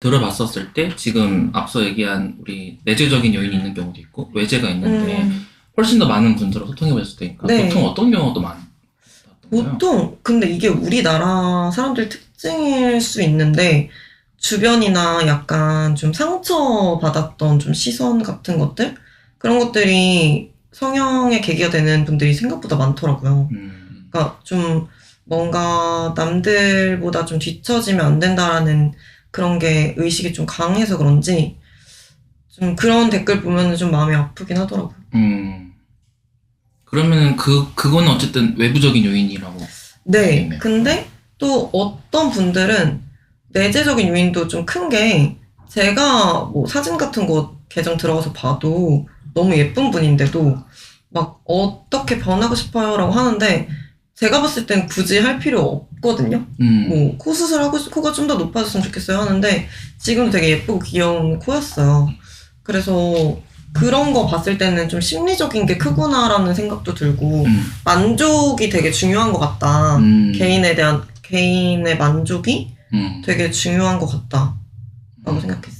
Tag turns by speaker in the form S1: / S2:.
S1: 들어봤었을 때 지금 앞서 얘기한 우리 내재적인 요인이 있는 경우도 있고 외재가 있는데
S2: 음,
S1: 훨씬 더 많은 분들을 소통해 보셨을 테니까
S2: 네.
S1: 보통 어떤 경우가 많아요?
S2: 보통 근데 이게 우리나라 사람들 특징일 수 있는데 주변이나 약간 좀 상처 받았던 좀 시선 같은 것들 그런 것들이 성형의 계기가 되는 분들이 생각보다 많더라고요.
S1: 음,
S2: 그러니까 좀 뭔가 남들보다 좀 뒤처지면 안 된다라는 그런 게 의식이 좀 강해서 그런지 좀 그런 댓글 보면 좀 마음이 아프긴 하더라고요.
S1: 음. 그러면은 그 그거는 어쨌든 외부적인 요인이라고.
S2: 네.
S1: 알겠네요.
S2: 근데 또 어떤 분들은 내재적인 요인도 좀 큰 게 제가 뭐 사진 같은 거 계정 들어가서 봐도 너무 예쁜 분인데도 막 어떻게 변하고 싶어요라고 하는데 제가 봤을 땐 굳이 할 필요 없거든요.
S1: 음.
S2: 뭐 코 수술하고 싶- 코가 좀 더 높아졌으면 좋겠어요 하는데 지금 되게 예쁘고 귀여운 코였어요. 그래서 그런 거 봤을 때는 좀 심리적인 게 크구나라는 생각도 들고
S1: 음.
S2: 만족이 되게 중요한 것 같다.
S1: 음.
S2: 개인에 대한 개인의 만족이
S1: 음.
S2: 되게 중요한 것 같다 라고 생각했어요.